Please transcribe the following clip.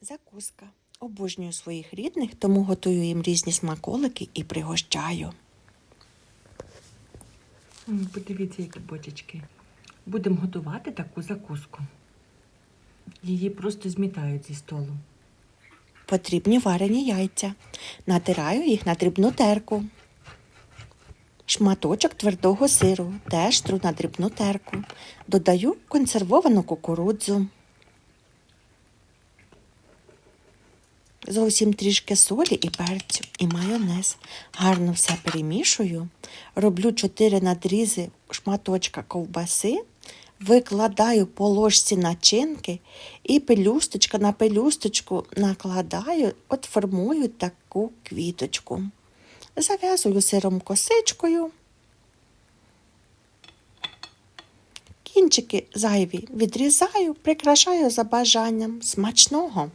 Закуска. Обожнюю своїх рідних, тому готую їм різні смаколики і пригощаю. Подивіться, які бочечки. Будемо готувати таку закуску. Її просто змітають зі столу. Потрібні варені яйця. Натираю їх на дрібну терку. Шматочок твердого сиру теж тру на дрібну терку. Додаю консервовану кукурудзу. Зовсім трішки солі і перцю і майонез. Гарно все перемішую. Роблю 4 надрізи шматочка ковбаси, викладаю по ложці начинки і пелюсточка на пелюсточку накладаю, от формую таку квіточку. Зав'язую сиром косичкою. Кінчики зайві відрізаю, прикрашаю за бажанням смачного.